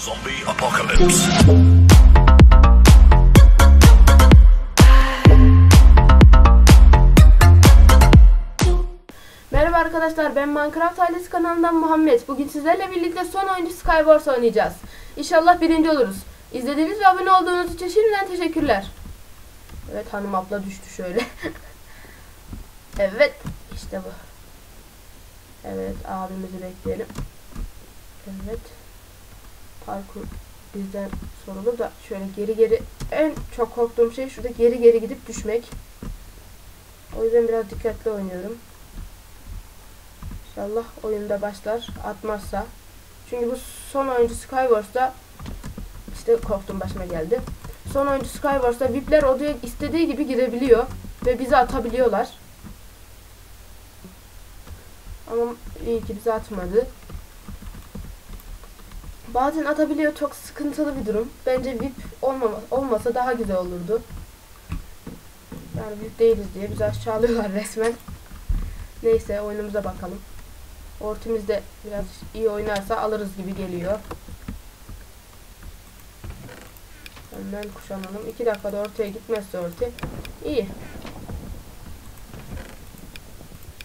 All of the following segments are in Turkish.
Zombie apocalypse. Merhaba arkadaşlar ben Minecraft ailesi kanalından Muhammed. Bugün sizlerle birlikte son oyuncu Skywars oynayacağız. İnşallah birinci oluruz. İzlediğiniz ve abone olduğunuz için şimdiden teşekkürler. Evet hanım abla düştü şöyle. evet işte bu. Evet abimizi bekleyelim. Evet. Parkur bizden sorulur da şöyle geri geri en çok korktuğum şey şurada geri geri gidip düşmek. O yüzden biraz dikkatli oynuyorum. İnşallah oyunda başlar. Atmazsa. Çünkü bu son oyuncu Skywars'ta işte korktum başıma geldi. Son oyuncu Skywars'ta VIP'ler odaya istediği gibi girebiliyor. Ve bizi atabiliyorlar. Ama iyi ki bizi atmadı. Bazen atabiliyor çok sıkıntılı bir durum. Bence VIP olmama, olmasa daha güzel olurdu. Yani VIP değiliz diye bizi aşağılıyorlar resmen. Neyse oyunumuza bakalım. Ortimiz biraz iyi oynarsa alırız gibi geliyor. Hemen kuşanalım. 2 dakikada ortaya gitmezse orta. İyi.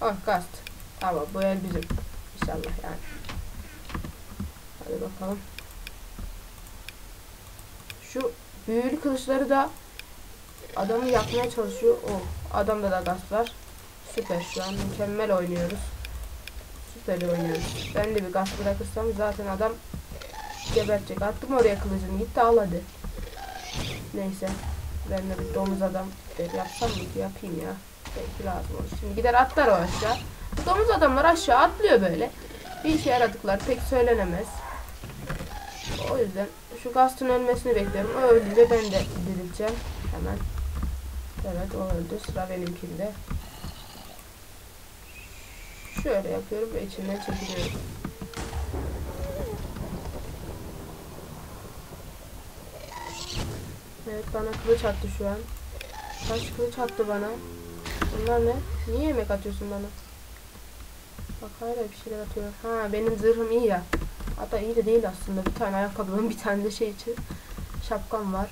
Ah kast. Tamam bu el bizim. İnşallah yani. Hadi bakalım. Şu büyülü kılıçları da adamı yakmaya çalışıyor. Oh, adamda da gaz var. Süper şu an mükemmel oynuyoruz. Süper oynuyoruz. Ben de bir gaz bırakırsam zaten adam gebertecek. Attım oraya kılıcını gitti al. Neyse. Ben de bir domuz adam yapsam mı ki yapayım ya. Belki lazım olur. Şimdi gider atlar o aşağı. Bu domuz adamlar aşağı atlıyor böyle. Bir işe yaradıklar pek söylenemez. O yüzden şu gastın ölmesini bekliyorum. O ölünce ben de dirileceğim. Hemen. Evet o öldü. Sıra benimkinde. Şöyle yapıyorum ve içinden çekiliyorum. Evet bana kılıç attı şu an. Kaç kılıç attı bana. Bunlar ne? Niye yemek atıyorsun bana? Bak hala bir şeyler atıyor. Ha benim zırhım iyi ya. Hatta iyi de değil aslında. Bir tane ayakkabım bir tane de şey için. Şapkam var.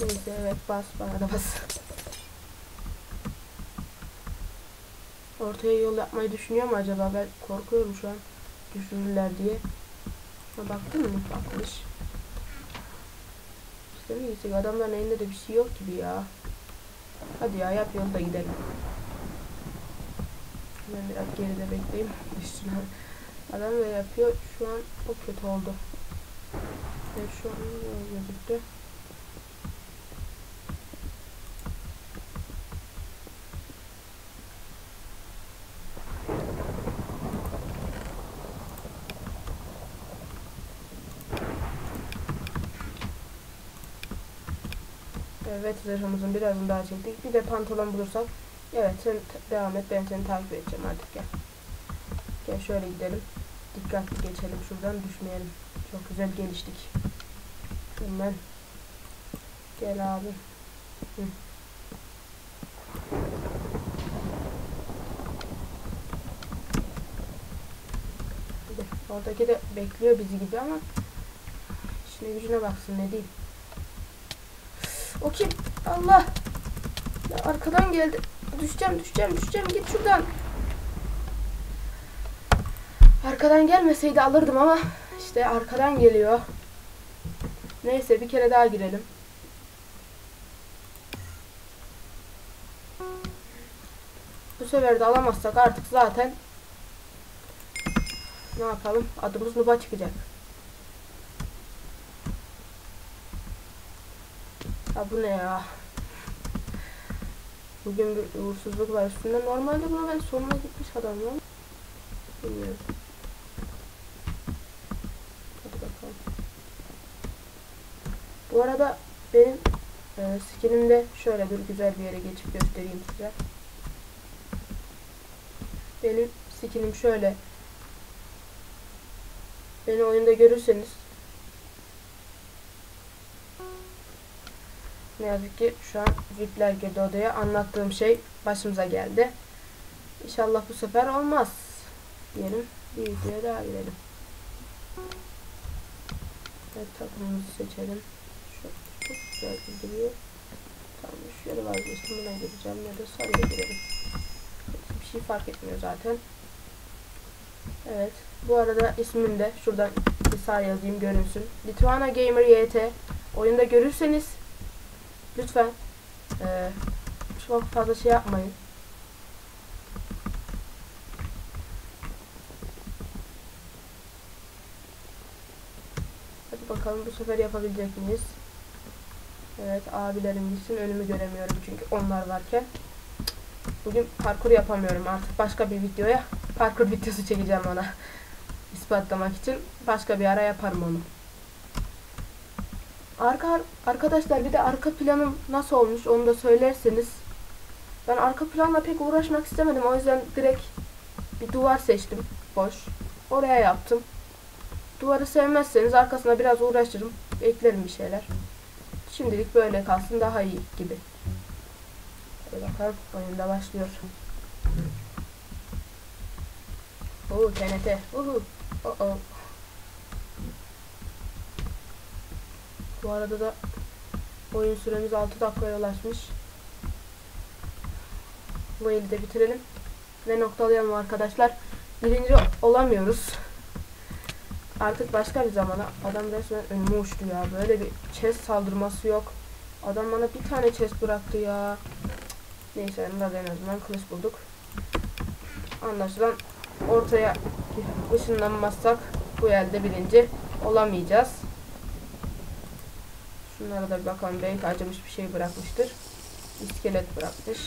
Neyse evet bas bana da bas. Ortaya yol yapmayı düşünüyor mu acaba? Ben korkuyorum şu an. Düşürürler diye. Ha, baktın mı? Bakmış. İşte mi gitsek? Adamların elinde de bir şey yok gibi ya. Hadi ya yap yolda gidelim. Ben biraz geride bekleyeyim. Üstüne. Adam böyle yapıyor. Şu an o kötü oldu. Evet şu an böyle gözüktü. Evet zırhımızın birazını daha çektik. Bir de pantolon bulursak. Evet sen devam et ben seni takip edeceğim artık gel. Gel şöyle gidelim. Dikkatli geçelim şuradan düşmeyelim. Çok güzel geliştik. Hemen. Gel abi. Hı. Oradaki de bekliyor bizi gibi ama işine gücüne baksın ne diyeyim. O kim? Allah. Arkadan geldi. Düşeceğim, düşeceğim, düşeceğim. Git şuradan. Arkadan gelmeseydi alırdım ama işte arkadan geliyor. Neyse bir kere daha girelim. Bu sefer de alamazsak artık zaten ne yapalım? Adımız Nuba çıkacak. Ya bu ne ya? Bugün bir uğursuzluk var üstünde. Normalde bunu ben sonuna gitmiş adamım. Bilmiyorum. Hadi bakalım. Bu arada benim e, skinimde şöyle bir güzel bir yere geçip göstereyim size. Benim skinim şöyle. Beni oyunda görürseniz Ne yazık ki şu an VIP'ler girdi odaya. Anlattığım şey başımıza geldi. İnşallah bu sefer olmaz. Diyelim. Bir videoya daha girelim. Evet takımımızı seçelim. Çok güzel gidiyor. Tamam şöyle vazgeçtim buna gireceğim ya da sarıya girelim. Bir şey fark etmiyor zaten. Evet. Bu arada ismim de şuradan bir sağ yazayım görünsün. Lituana Gamer YT. Oyunda görürseniz lütfen eee çok fazla şey yapmayın. Hadi bakalım bu sefer yapabilecek miyiz? Evet abilerim gitsin önümü göremiyorum çünkü onlar varken. Bugün parkur yapamıyorum artık başka bir videoya parkur videosu çekeceğim ona. ispatlamak için başka bir ara yaparım onu. Arka arkadaşlar bir de arka planım nasıl olmuş onu da söylerseniz. Ben arka planla pek uğraşmak istemedim o yüzden direkt bir duvar seçtim boş. Oraya yaptım. Duvarı sevmezseniz arkasına biraz uğraşırım. Eklerim bir şeyler. Şimdilik böyle kalsın daha iyi gibi. Hadi bakalım oyunda başlıyor. Oo TNT. Uhu. Oh oh. Bu arada da oyun süremiz 6 dakikaya ulaşmış. Bu eli de bitirelim. Ve noktalayalım arkadaşlar. Birinci olamıyoruz. Artık başka bir zamana adam resmen önüme uçtu ya. Böyle bir chest saldırması yok. Adam bana bir tane chest bıraktı ya. Neyse en azından kılıç bulduk. Anlaşılan ortaya ışınlanmazsak bu elde birinci olamayacağız. Şunlara da bir bakalım. Belki acımış bir şey bırakmıştır. İskelet bırakmış.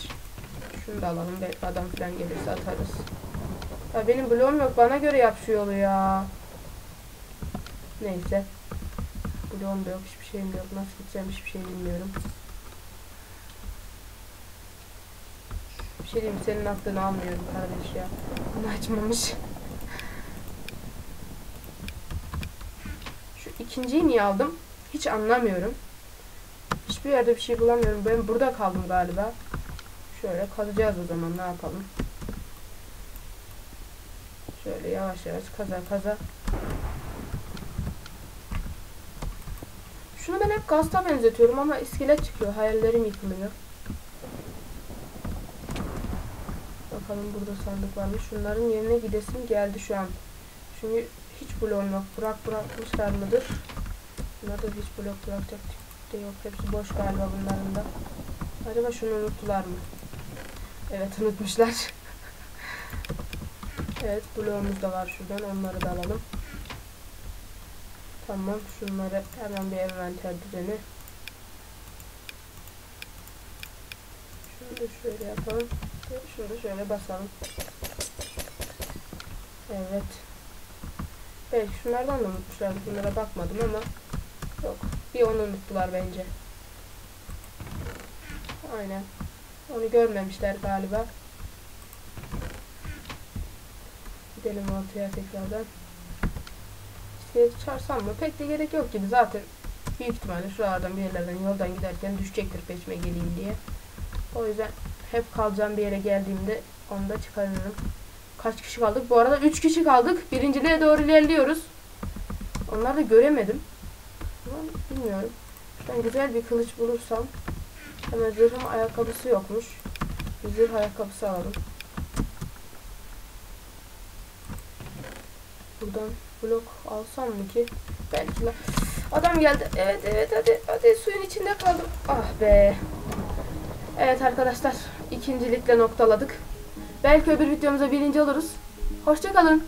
Şunu da alalım. Belki adam falan gelirse atarız. Ya benim bloğum yok. Bana göre yap ya. Neyse. Bloğum da yok. Hiçbir şeyim yok. Nasıl gideceğim hiçbir şey bilmiyorum. Bir şey diyeyim senin aklını almıyorum kardeş ya. Bunu açmamış. Şu ikinciyi niye aldım? Hiç anlamıyorum. Hiçbir yerde bir şey bulamıyorum. Ben burada kaldım galiba. Şöyle kazacağız o zaman ne yapalım. Şöyle yavaş yavaş kaza kaza. Şunu ben hep gazta benzetiyorum ama iskelet çıkıyor. Hayallerim yıkılıyor. Bakalım burada sandık varmış. Şunların yerine gidesim geldi şu an. Çünkü hiç bloğum yok. Bırak bırakmışlar mıdır? Bunlarda hiç blok bırakacak de yok. Hepsi boş galiba bunların da. Acaba şunu unuttular mı? Evet unutmuşlar. evet bloğumuz da var şuradan. Onları da alalım. Tamam şunları hemen bir envanter düzeni. Şunu şöyle yapalım. Şunu şöyle basalım. Evet. Belki şunlardan da unutmuşlar. Bunlara bakmadım ama yok. Bir onu unuttular bence. Aynen. Onu görmemişler galiba. Gidelim ortaya tekrardan. Çağırsam mı? Pek de gerek yok gibi zaten. Büyük ihtimalle şuralardan bir yerlerden yoldan giderken düşecektir peşime geleyim diye. O yüzden hep kalacağım bir yere geldiğimde onu da çıkarırım. Kaç kişi kaldık? Bu arada 3 kişi kaldık. Birinciliğe doğru ilerliyoruz. Onları da göremedim. Ama bilmiyorum. Şuradan güzel bir kılıç bulursam. Hemen zırhım ayakkabısı yokmuş. Zırh ayakkabısı alalım. Buradan blok alsam mı ki? Belki la. Adam geldi. Evet evet hadi hadi suyun içinde kaldım. Ah be. Evet arkadaşlar ikincilikle noktaladık. Belki öbür videomuzda birinci oluruz. Hoşçakalın.